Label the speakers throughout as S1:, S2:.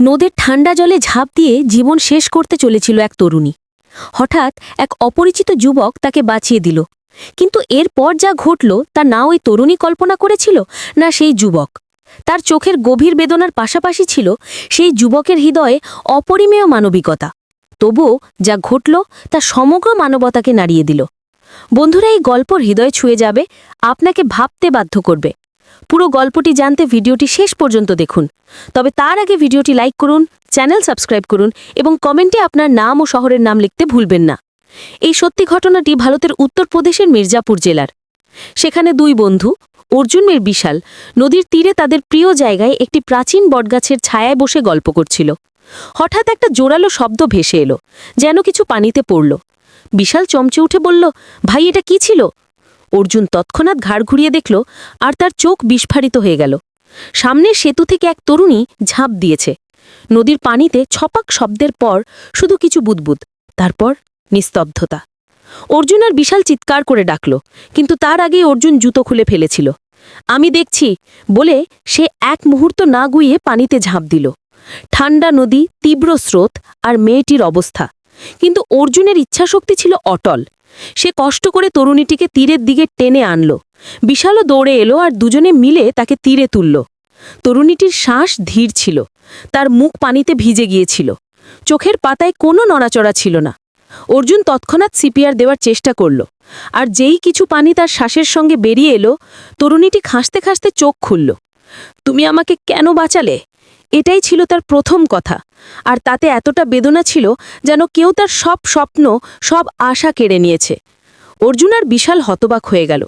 S1: নদের ঠান্ডা জলে ঝাঁপ দিয়ে জীবন শেষ করতে চলেছিল এক তরুণী। হঠাৎ এক অপরিচিত যুবক তাকে বাঁচিয়ে দিল। কিন্তু এরপর যা ঘটল তা না ওই তরুণী কল্পনা করেছিল, না সেই যুবক। তার চোখের গভীর বেদনার পাশাপাশি ছিল সেই যুবকের হৃদয়ে অপরিমেয় মানবিকতা। তবুও যা ঘটল তা সমগ্র মানবতাকে নাড়িয়ে দিল। বন্ধুরা, এই গল্প হৃদয় ছুঁয়ে যাবে, আপনাকে ভাবতে বাধ্য করবে। পুরো গল্পটি জানতে ভিডিওটি শেষ পর্যন্ত দেখুন। তবে তার আগে ভিডিওটি লাইক করুন, চ্যানেল সাবস্ক্রাইব করুন এবং কমেন্টে আপনার নাম ও শহরের নাম লিখতে ভুলবেন না। এই সত্যি ঘটনাটি ভারতের উত্তরপ্রদেশের মির্জাপুর জেলার। সেখানে দুই বন্ধু, অর্জুন মের বিশাল, নদীর তীরে তাদের প্রিয় জায়গায় একটি প্রাচীন বটগাছের ছায়ায় বসে গল্প করছিল। হঠাৎ একটা জোরালো শব্দ ভেসে এলো, যেন কিছু পানিতে পড়ল। বিশাল চমচে উঠে বলল, ভাই, এটা কি ছিল? অর্জুন তৎক্ষণাৎ ঘাড় ঘুরিয়ে দেখল আর তার চোখ বিস্ফারিত হয়ে গেল। সামনের সেতু থেকে এক তরুণী ঝাঁপ দিয়েছে। নদীর পানিতে ছপাক শব্দের পর শুধু কিছু বুদবুদ, তারপর নিস্তব্ধতা। অর্জুন আর বিশাল চিৎকার করে ডাকল, কিন্তু তার আগেই অর্জুন জুতো খুলে ফেলেছিল। আমি দেখছি, বলে সে এক মুহূর্ত না গুইয়ে পানিতে ঝাঁপ দিল। ঠান্ডা নদী, তীব্র স্রোত আর মেয়েটির অবস্থা। কিন্তু অর্জুনের ইচ্ছাশক্তি ছিল অটল। সে কষ্ট করে তরুণীটিকে তীরের দিকে টেনে আনল। বিশালও দৌড়ে এলো আর দুজনে মিলে তাকে তীরে তুলল। তরুণীটির শ্বাস ধীর ছিল, তার মুখ পানিতে ভিজে গিয়েছিল, চোখের পাতায় কোনো নড়াচড়া ছিল না। অর্জুন তৎক্ষণাৎ সিপিআর দেওয়ার চেষ্টা করল, আর যেই কিছু পানি তার শ্বাসের সঙ্গে বেরিয়ে এলো, তরুণীটি খাসতে খাসতে চোখ খুলল। তুমি আমাকে কেন বাঁচালে? এটাই ছিল তার প্রথম কথা। আর তাতে এতটা বেদনা ছিল যেন কেউ তার সব স্বপ্ন, সব আশা কেড়ে নিয়েছে। অর্জুন আর বিশাল হতবাক হয়ে গেল।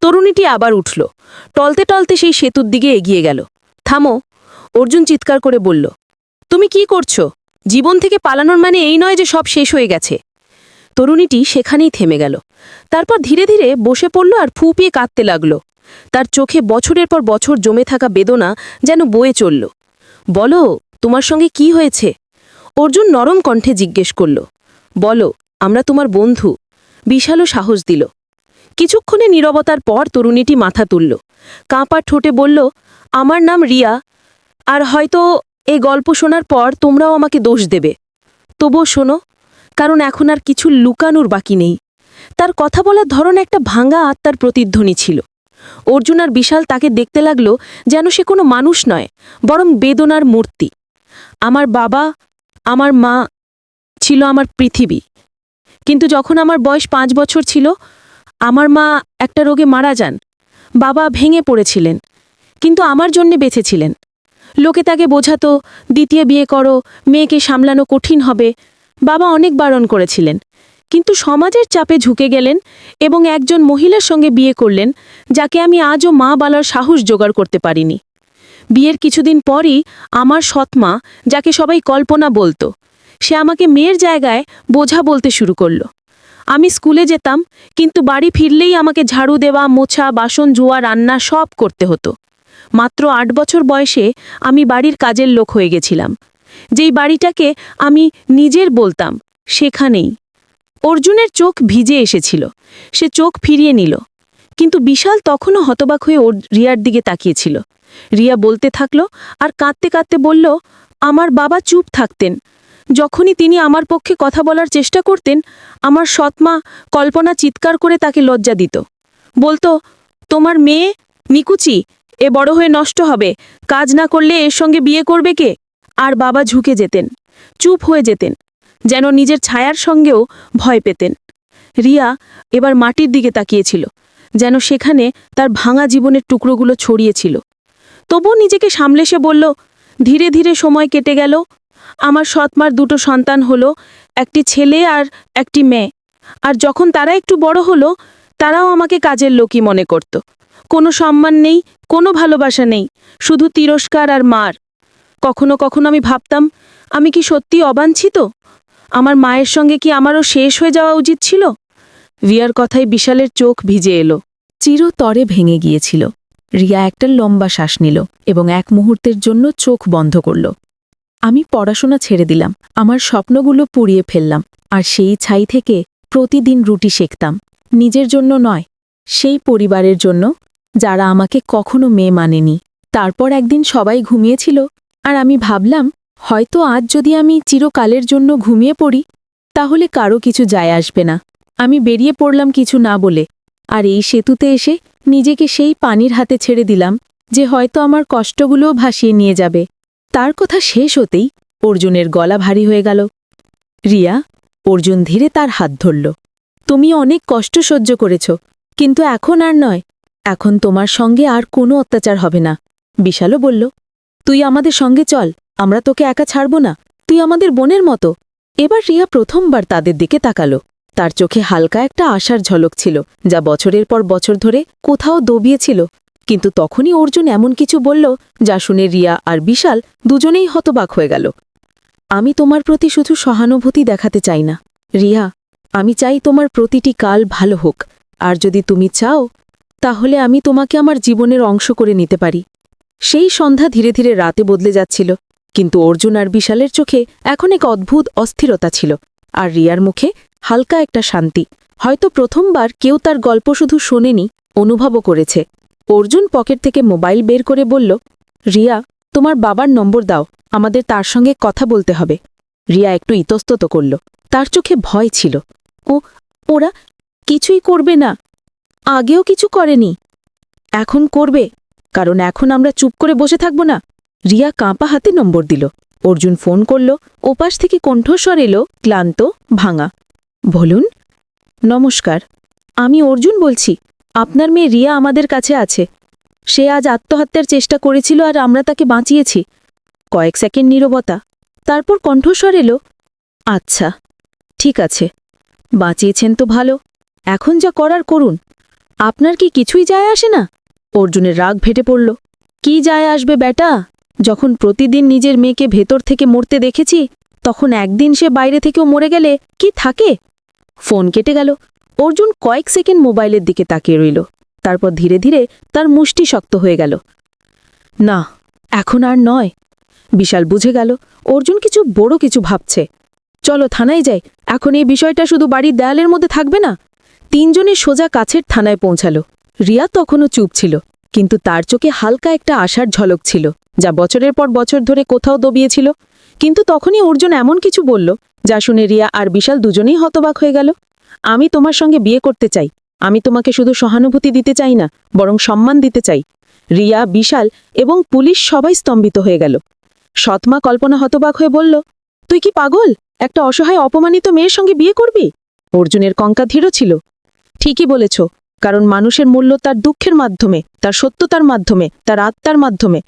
S1: তরুণীটি আবার উঠল। টলতে টলতে সেই সেতুর দিকে এগিয়ে গেল। থামো, অর্জুন চিৎকার করে বলল। তুমি কি করছ? জীবন থেকে পালানোর মানে এই নয় যে সব শেষ হয়ে গেছে। তরুণীটি সেখানেই থেমে গেল। তারপর ধীরে ধীরে বসে পড়ল আর ফুপিয়ে কাঁদতে লাগল। তার চোখে বছরের পর বছর জমে থাকা বেদনা যেন বয়ে চলল। বলো, তোমার সঙ্গে কি হয়েছে? অর্জুন নরম কণ্ঠে জিজ্ঞেস করল, বলো, আমরা তোমার বন্ধু। বিশালও সাহস দিল। কিছুক্ষণে নীরবতার পর তরুণীটি মাথা তুলল, কাঁপা ঠোঁটে বলল, আমার নাম রিয়া, আর হয়তো এই গল্প শোনার পর তোমরাও আমাকে দোষ দেবে। তবুও শোনো, কারণ এখন আর কিছু লুকানোর বাকি নেই। তার কথা বলার ধরন একটা ভাঙা আত্মার প্রতিধ্বনি ছিল। অর্জুন আর বিশাল তাকে দেখতে লাগল যেন সে কোনো মানুষ নয়, বরং বেদনার মূর্তি। আমার বাবা, আমার মা ছিল আমার পৃথিবী। কিন্তু যখন আমার বয়স পাঁচ বছর ছিল, আমার মা একটা রোগে মারা যান। বাবা ভেঙে পড়েছিলেন, কিন্তু আমার জন্যে বেঁচেছিলেন লোকে তাকে বোঝাতো, দ্বিতীয় বিয়ে করো, মেয়েকে সামলানো কঠিন হবে। বাবা অনেক বারণ করেছিলেন। কিন্তু সমাজের চাপে ঝুঁকে গেলেন এবং একজন মহিলার সঙ্গে বিয়ে করলেন, যাকে আমি আজও মা বলার সাহস জোগাড় করতে পারিনি। বিয়ের কিছুদিন পরই আমার সৎমা যাকে সবাই কল্পনা বলতো, সে আমাকে মেয়ের জায়গায় বোঝা বলতে শুরু করল। আমি স্কুলে যেতাম, কিন্তু বাড়ি ফিরলেই আমাকে ঝাড়ু দেওয়া, মোছা, বাসন, ধোয়া, রান্না সব করতে হতো। মাত্র আট বছর বয়সে আমি বাড়ির কাজের লোক হয়ে গেছিলাম। যেই বাড়িটাকে আমি নিজের বলতাম, সেখানেই। অর্জুনের চোখ ভিজে এসেছিল। সে চোখ ফিরিয়ে নিল। কিন্তু বিশাল তখনও হতবাক হয়ে ওর রিয়ার দিকে তাকিয়েছিল। রিয়া বলতে থাকল আর কাঁদতে কাঁদতে বলল, আমার বাবা চুপ থাকতেন। যখনই তিনি আমার পক্ষে কথা বলার চেষ্টা করতেন, আমার সৎমা কল্পনা চিৎকার করে তাকে লজ্জা দিত। বলতো, তোমার মেয়ে, নিকুচি, এ বড় হয়ে নষ্ট হবে। কাজ না করলে এর সঙ্গে বিয়ে করবে কে? আর বাবা ঝুঁকে যেতেন, চুপ হয়ে যেতেন। যেন নিজের ছায়ার সঙ্গেও ভয় পেতেন। রিয়া এবার মাটির দিকে তাকিয়েছিল, যেন সেখানে তার ভাঙা জীবনের টুকরোগুলো ছড়িয়েছিল। তবু নিজেকে সামলে সে বলল, ধীরে ধীরে সময় কেটে গেল। আমার সৎমার দুটো সন্তান হলো, একটি ছেলে আর একটি মেয়ে। আর যখন তারা একটু বড় হলো, তারাও আমাকে কাজের লোকই মনে করত। কোনো সম্মান নেই, কোনো ভালোবাসা নেই, শুধু তিরস্কার আর মার। কখনো কখনো আমি ভাবতাম, আমি কি সত্যি অবাঞ্ছিত? আমার মায়ের সঙ্গে কি আমারও শেষ হয়ে যাওয়া উচিত ছিল? রিয়ার কথায় বিশালের চোখ ভিজে এলো। চিরতরে ভেঙে গিয়েছিল। রিয়া একটা লম্বা শ্বাস নিল এবং এক মুহূর্তের জন্য চোখ বন্ধ করল। আমি পড়াশোনা ছেড়ে দিলাম, আমার স্বপ্নগুলো পুড়িয়ে ফেললাম, আর সেই ছাই থেকে প্রতিদিন রুটি শেখতাম। নিজের জন্য নয়, সেই পরিবারের জন্য, যারা আমাকে কখনো মেয়ে মানেনি। তারপর একদিন সবাই ঘুমিয়েছিল, আর আমি ভাবলাম হয়তো আজ যদি আমি চিরকালের জন্য ঘুমিয়ে পড়ি, তাহলে কারও কিছু যায় আসবে না। আমি বেরিয়ে পড়লাম কিছু না বলে, আর এই সেতুতে এসে নিজেকে সেই পানির হাতে ছেড়ে দিলাম যে হয়তো আমার কষ্টগুলোও ভাসিয়ে নিয়ে যাবে। তার কথা শেষ হতেই অর্জুনের গলা ভারী হয়ে গেল। রিয়া, অর্জুন ধীরে তার হাত ধরল। তুমি অনেক কষ্ট সহ্য করেছ, কিন্তু এখন আর নয়। এখন তোমার সঙ্গে আর কোনো অত্যাচার হবে না, বিশালও বলল। তুই আমাদের সঙ্গে চল আমরা তোকে একা ছাড়ব না, তুই আমাদের বোনের মতো। এবার রিয়া প্রথমবার তাদের দিকে তাকালো। তার চোখে হালকা একটা আশার ঝলক ছিল, যা বছরের পর বছর ধরে কোথাও দবিয়েছিল। কিন্তু তখনই অর্জুন এমন কিছু বলল, যা শুনে রিয়া আর বিশাল দুজনেই হতবাক হয়ে গেল। আমি তোমার প্রতি শুধু সহানুভূতি দেখাতে চাই না। রিয়া, আমি চাই তোমার প্রতিটি কাল ভালো হোক। আর যদি তুমি চাও, তাহলে আমি তোমাকে আমার জীবনের অংশ করে নিতে পারি। সেই সন্ধ্যা ধীরে ধীরে রাতে বদলে যাচ্ছিল। কিন্তু অর্জুন আর বিশালের চোখে এখন এক অদ্ভুত অস্থিরতা ছিল, আর রিয়ার মুখে হালকা একটা শান্তি। হয়তো প্রথমবার কেউ তার গল্প শুধু শোনেনি, অনুভবও করেছে। অর্জুন পকেট থেকে মোবাইল বের করে বলল, রিয়া, তোমার বাবার নম্বর দাও, আমাদের তার সঙ্গে কথা বলতে হবে। রিয়া একটু ইতস্তত করল। তার চোখে ভয় ছিল। ও, ওরা কিছুই করবে না, আগেও কিছু করেনি। এখন করবে, কারণ এখন আমরা চুপ করে বসে থাকব না। রিয়া কাঁপা হাতে নম্বর দিল। অর্জুন ফোন করল, ওপাশ থেকে কণ্ঠস্বর এলো, ক্লান্ত, ভাঙা। বলুন, নমস্কার, আমি অর্জুন বলছি, আপনার মেয়ে রিয়া আমাদের কাছে আছে। সে আজ আত্মহত্যার চেষ্টা করেছিল আর আমরা তাকে বাঁচিয়েছি। কয়েক সেকেন্ড নীরবতা, তারপর কণ্ঠস্বর এলো আচ্ছা ঠিক আছে, বাঁচিয়েছেন তো ভালো, এখন যা করার করুন। আপনার কি কিছুই যায় আসে না? অর্জুনের রাগ ভেটে পড়ল, কি যায় আসবে বেটা? যখন প্রতিদিন নিজের মেয়েকে ভেতর থেকে মরতে দেখেছি, তখন একদিন সে বাইরে থেকেও মরে গেলে কি থাকে? ফোন কেটে গেল। অর্জুন কয়েক সেকেন্ড মোবাইলের দিকে তাকিয়ে রইল। তারপর ধীরে ধীরে তার মুষ্টি শক্ত হয়ে গেল। না, এখন আর নয়। বিশাল বুঝে গেল, অর্জুন কিছু বড় কিছু ভাবছে। চলো থানায় যাই। এখন এই বিষয়টা শুধু বাড়ির দেয়ালের মধ্যে থাকবে না। তিনজনে সোজা কাছের থানায় পৌঁছালো। রিয়া তখনও চুপ ছিল, কিন্তু তার চোখে হালকা একটা আশার ঝলক ছিল। যা বছরের পর বছর ধরে কোথাও দবিয়েছিল। কিন্তু তখনই অর্জুন এমন কিছু বলল, যা শুনে রিয়া আর বিশাল দুজনেই হতবাক হয়ে গেল। আমি তোমার সঙ্গে বিয়ে করতে চাই। আমি তোমাকে শুধু সহানুভূতি দিতে চাই না, বরং সম্মান দিতে চাই। রিয়া, বিশাল এবং পুলিশ সবাই স্তম্ভিত হয়ে গেল। সৎমা কল্পনা হতবাক হয়ে বলল, তুই কি পাগল? একটা অসহায় অপমানিত মেয়ের সঙ্গে বিয়ে করবি? অর্জুনের কঙ্কা ধীর ছিল। ঠিকই বলেছ, কারণ মানুষের মূল্য তার দুঃখের মাধ্যমে, তার সত্যতার মাধ্যমে, তার আত্মার মাধ্যমে।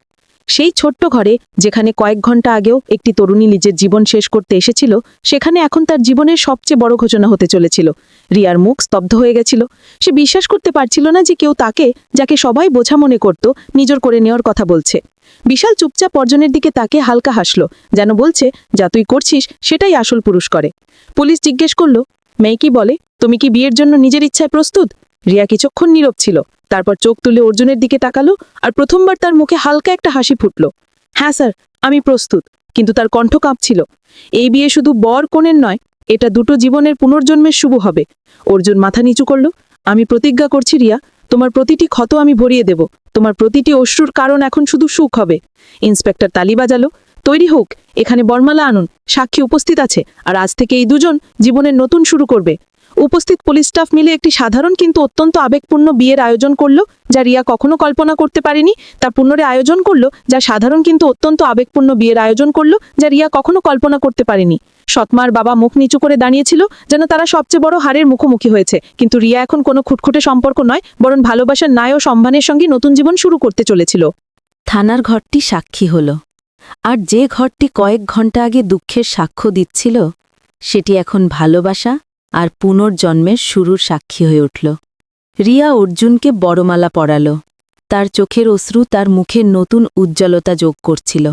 S1: সেই ছোট্ট ঘরে যেখানে কয়েক ঘণ্টা আগেও একটি তরুণী নিজের জীবন শেষ করতে এসেছিল, সেখানে এখন তার জীবনের সবচেয়ে বড় ঘোষণা হতে চলেছিল। রিয়ার মুখ স্তব্ধ হয়ে গেছিল। সে বিশ্বাস করতে পারছিল না যে কেউ তাকে, যাকে সবাই বোঝা মনে করত, নিজর করে নেওয়ার কথা বলছে। বিশাল চুপচাপ অর্জনের দিকে তাকে হালকা হাসল, যেন বলছে, যা তুই করছিস, সেটাই আসল পুরুষ করে পুলিশ জিজ্ঞেস করল, মেয়ে কি বলে? তুমি কি বিয়ের জন্য নিজের ইচ্ছায় প্রস্তুত? রিয়া কিছুক্ষণ নীরব ছিল। তারপর চোখ তুলে অর্জুনের দিকে তাকালো আর প্রথমবার তার মুখে হালকা একটা হাসি ফুটল। হ্যাঁ স্যার, আমি প্রস্তুত। কিন্তু তার কণ্ঠ কাঁপছিল। এই বিয়ে শুধু বর কোণের নয়, এটা দুটো জীবনের পুনর্জন্মের শুভ হবে। অর্জুন মাথা নিচু করল। আমি প্রতিজ্ঞা করছি রিয়া, তোমার প্রতিটি ক্ষত আমি ভরিয়ে দেব। তোমার প্রতিটি অশ্রুর কারণ এখন শুধু সুখ হবে। ইন্সপেক্টর তালি বাজালো। তৈরি হোক, এখানে বর্মালা আনুন, সাক্ষী উপস্থিত আছে, আর আজ থেকে এই দুজন জীবনের নতুন শুরু করবে। উপস্থিত পুলিশ স্টাফ মিলে একটি সাধারণ কিন্তু অত্যন্ত আবেগপূর্ণ বিয়ের আয়োজন করল, যা রিয়া কখনো কল্পনা করতে পারেনি। তার পুনরে আয়োজন করল, যা সাধারণ কিন্তু অত্যন্ত আবেগপূর্ণ বিয়ের আয়োজন করল, যা রিয়া কখনো কল্পনা করতে পারেনি। সৎমার বাবা মুখ নিচু করে দাঁড়িয়েছিল, যেন তারা সবচেয়ে বড় হারের মুখোমুখি হয়েছে। কিন্তু রিয়া এখন কোনো খুটখুটে সম্পর্ক নয়, বরং ভালোবাসার ন্যায় ও সম্মানের সঙ্গে নতুন জীবন শুরু করতে চলেছিল। থানার ঘরটি সাক্ষী হল। আর যে ঘরটি কয়েক ঘণ্টা আগে দুঃখের সাক্ষ্য দিচ্ছিল, সেটি এখন ভালোবাসা আর পুনর্জন্মের শুরুর সাক্ষী হয়ে উঠল। রিয়া অর্জুনকে বড়মালা পরাল। তার চোখের অশ্রু তার মুখের নতুন উজ্জ্বলতা যোগ করছিল।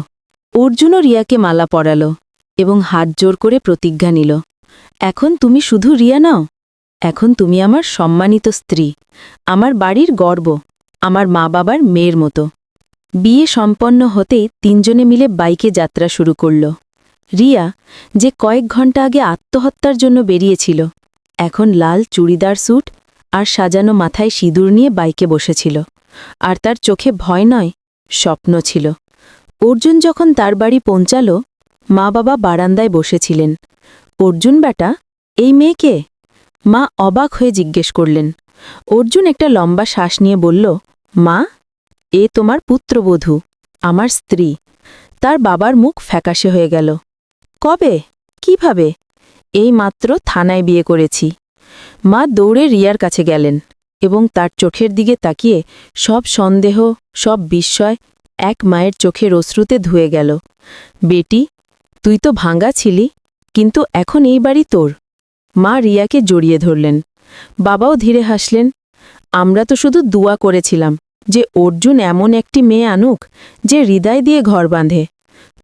S1: অর্জুনও রিয়াকে মালা পরাল এবং হাত জোর করে প্রতিজ্ঞা নিল, এখন তুমি শুধু রিয়া নাও। এখন তুমি আমার সম্মানিত স্ত্রী, আমার বাড়ির গর্ব, আমার মা বাবার মেয়ের মতো। বিয়ে সম্পন্ন হতেই তিনজনে মিলে বাইকে যাত্রা শুরু করল। রিয়া, যে কয়েক ঘণ্টা আগে আত্মহত্যার জন্য বেরিয়েছিল, এখন লাল চুড়িদার স্যুট আর সাজানো মাথায় সিঁদুর নিয়ে বাইকে বসেছিল, আর তার চোখে ভয় নয়, স্বপ্ন ছিল। অর্জুন যখন তার বাড়ি পৌঁছাল, মা বাবা বারান্দায় বসেছিলেন। অর্জুন বেটা, এই মেয়েকে মা অবাক হয়ে জিজ্ঞেস করলেন। অর্জুন একটা লম্বা শ্বাস নিয়ে বলল, মা, এ তোমার পুত্রবধূ, আমার স্ত্রী। তার বাবার মুখ ফ্যাকাশে হয়ে গেল। কবে? কীভাবে? এই মাত্র থানায় বিয়ে করেছি। মা দৌড়ে রিয়ার কাছে গেলেন এবং তার চোখের দিকে তাকিয়ে সব সন্দেহ, সব বিস্ময় এক মায়ের চোখের অশ্রুতে ধুয়ে গেল। বেটি, তুই তো ভাঙ্গা ছিলি, কিন্তু এখন এই বাড়ি তোর? মা রিয়াকে জড়িয়ে ধরলেন। বাবাও ধীরে হাসলেন। আমরা তো শুধু দুয়া করেছিলাম যে অর্জুন এমন একটি মেয়ে আনুক যে হৃদয় দিয়ে ঘর বাঁধে।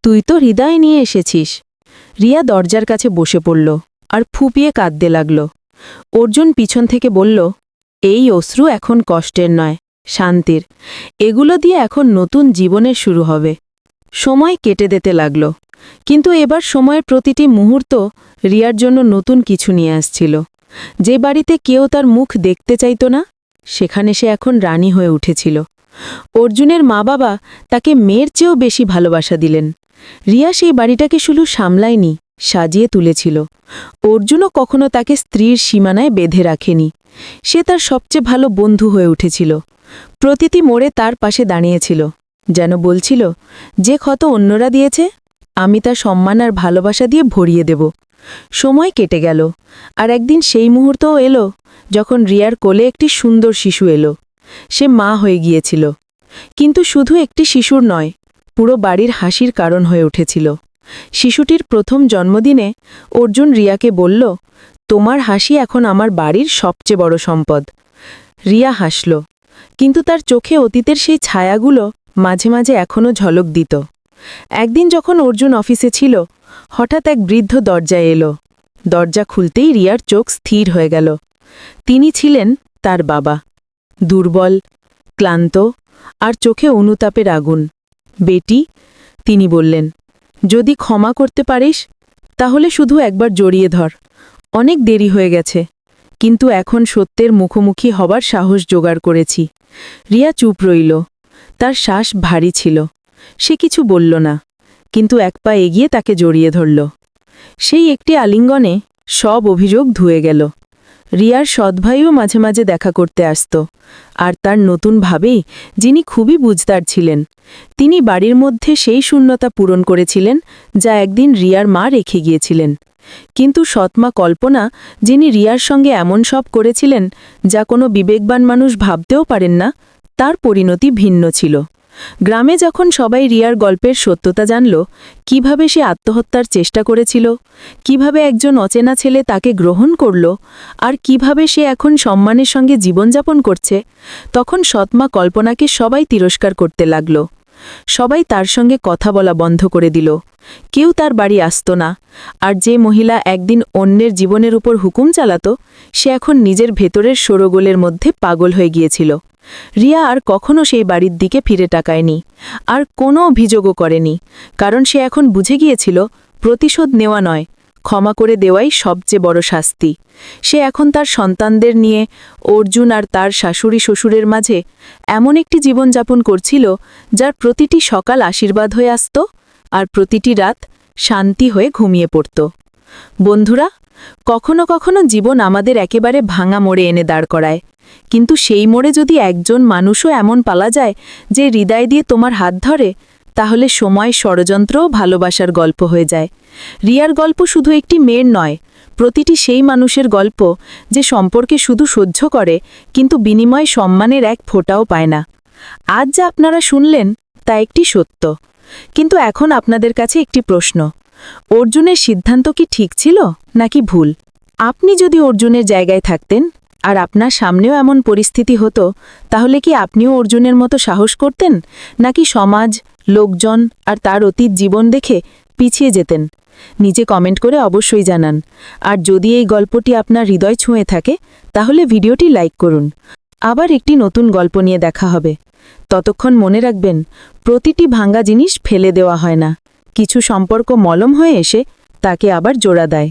S1: তুই তো হৃদয় নিয়ে এসেছিস। রিয়া দরজার কাছে বসে পড়ল আর ফুপিয়ে কাঁদতে লাগল। অর্জুন পিছন থেকে বলল, এই অশ্রু এখন কষ্টের নয়, শান্তির। এগুলো দিয়ে এখন নতুন জীবনের শুরু হবে। সময় কেটে দিতে লাগল, কিন্তু এবার সময়ের প্রতিটি মুহূর্ত রিয়ার জন্য নতুন কিছু নিয়ে আসছিল। যে বাড়িতে কেউ তার মুখ দেখতে চাইত না, সেখানে সে এখন রানী হয়ে উঠেছিল। অর্জুনের মা বাবা তাকে মেয়ের চেয়েও বেশি ভালোবাসা দিলেন। রিয়া সেই বাড়িটাকে শুধু সামলায়নি, সাজিয়ে তুলেছিল। অর্জুনও কখনো তাকে স্ত্রীর সীমানায় বেঁধে রাখেনি। সে তার সবচেয়ে ভালো বন্ধু হয়ে উঠেছিল। প্রতিটি মোড়ে তার পাশে দাঁড়িয়েছিল। যেন বলছিল, যে ক্ষত অন্যরা দিয়েছে, আমি তার সম্মান আর ভালোবাসা দিয়ে ভরিয়ে দেব। সময় কেটে গেল, আর একদিন সেই মুহূর্তও এলো যখন রিয়ার কোলে একটি সুন্দর শিশু এলো। সে মা হয়ে গিয়েছিল। কিন্তু শুধু একটি শিশুর নয় পুরো বাড়ির হাসির কারণ হয়ে উঠেছিল। শিশুটির প্রথম জন্মদিনে অর্জুন রিয়াকে বলল, তোমার হাসি এখন আমার বাড়ির সবচেয়ে বড় সম্পদ। রিয়া হাসল, কিন্তু তার চোখে অতীতের সেই ছায়াগুলো মাঝে মাঝে এখনও ঝলক দিত। একদিন যখন অর্জুন অফিসে ছিল, হঠাৎ এক বৃদ্ধ দরজায় এলো। দরজা খুলতেই রিয়ার চোখ স্থির হয়ে গেল। তিনি ছিলেন তার বাবা। দুর্বল, ক্লান্ত আর চোখে অনুতাপের আগুন। বেটি, তিনি বললেন, যদি ক্ষমা করতে পারিস, তাহলে শুধু একবার জড়িয়ে ধর। অনেক দেরি হয়ে গেছে, কিন্তু এখন সত্যের মুখোমুখি হবার সাহস জোগাড় করেছি রিয়া চুপ রইল। তার শ্বাস ভারী ছিল। সে কিছু বলল না, কিন্তু এক পা এগিয়ে তাকে জড়িয়ে ধরল। সেই একটি আলিঙ্গনে সব অভিযোগ ধুয়ে গেল। রিয়ার সৎভাইও মাঝে মাঝে দেখা করতে আসত, আর তার নতুন ভাবেই যিনি খুবই বুঝদার ছিলেন, তিনি বাড়ির মধ্যে সেই শূন্যতা পূরণ করেছিলেন, যা একদিন রিয়ার মা রেখে গিয়েছিলেন। কিন্তু সৎমা কল্পনা, যিনি রিয়ার সঙ্গে এমন সব করেছিলেন, যা কোনো বিবেকবান মানুষ ভাবতেও পারেন না, তার পরিণতি ভিন্ন ছিল। গ্রামে যখন সবাই রিয়ার গল্পের সত্যতা জানল, কীভাবে সে আত্মহত্যার চেষ্টা করেছিল, কীভাবে একজন অচেনা ছেলে তাকে গ্রহণ করল, আর কীভাবে সে এখন সম্মানের সঙ্গে জীবনযাপন করছে, তখন সৎমা কল্পনাকে সবাই তিরস্কার করতে লাগল। সবাই তার সঙ্গে কথা বলা বন্ধ করে দিল। কেউ তার বাড়ি আসত না, আর যে মহিলা একদিন অন্যের জীবনের উপর হুকুম চালাত, সে এখন নিজের ভেতরের সরোগোলের মধ্যে পাগল হয়ে গিয়েছিল। রিয়া আর কখনো সেই বাড়ির দিকে ফিরে টাকায়নি আর কোনো অভিযোগও করেনি, কারণ সে এখন বুঝে গিয়েছিল, প্রতিশোধ নেওয়া নয়, ক্ষমা করে দেওয়াই সবচেয়ে বড় শাস্তি। সে এখন তার সন্তানদের নিয়ে, অর্জুন আর তার শাশুড়ি শ্বশুরের মাঝে, এমন একটি জীবনযাপন করছিল, যার প্রতিটি সকাল আশীর্বাদ হয়ে আসত, আর প্রতিটি রাত শান্তি হয়ে ঘুমিয়ে পড়ত। বন্ধুরা, কখনো কখনো জীবন আমাদের একেবারে ভাঙা মোড়ে এনে দাঁড় করায় কিন্তু সেই মোড়ে যদি একজন মানুষও এমন পালা যায় যে হৃদয় দিয়ে তোমার হাত ধরে, তাহলে সময় ষড়যন্ত্রও ভালোবাসার গল্প হয়ে যায়। রিয়ার গল্প শুধু একটি মেয়ের নয়, প্রতিটি সেই মানুষের গল্প যে সম্পর্কে শুধু সহ্য করে, কিন্তু বিনিময় সম্মানের এক ফোঁটাও পায় না। আজ যা আপনারা শুনলেন, তা একটি সত্য। কিন্তু এখন আপনাদের কাছে একটি প্রশ্ন। অর্জুনের সিদ্ধান্ত কি ঠিক ছিল নাকি ভুল? আপনি যদি অর্জুনের জায়গায় থাকতেন আর আপনার সামনেও এমন পরিস্থিতি হতো, তাহলে কি আপনিও অর্জুনের মতো সাহস করতেন? নাকি সমাজ, লোকজন আর তার অতীত জীবন দেখে পিছিয়ে যেতেন? নিজে কমেন্ট করে অবশ্যই জানান। আর যদি এই গল্পটি আপনার হৃদয় ছুঁয়ে থাকে, তাহলে ভিডিওটি লাইক করুন। আবার একটি নতুন গল্প নিয়ে দেখা হবে। ততক্ষণ মনে রাখবেন, প্রতিটি ভাঙ্গা জিনিস ফেলে দেওয়া হয় না। কিছু সম্পর্ক মলম হয়ে এসে তাকে আবার জোড়া দেয়।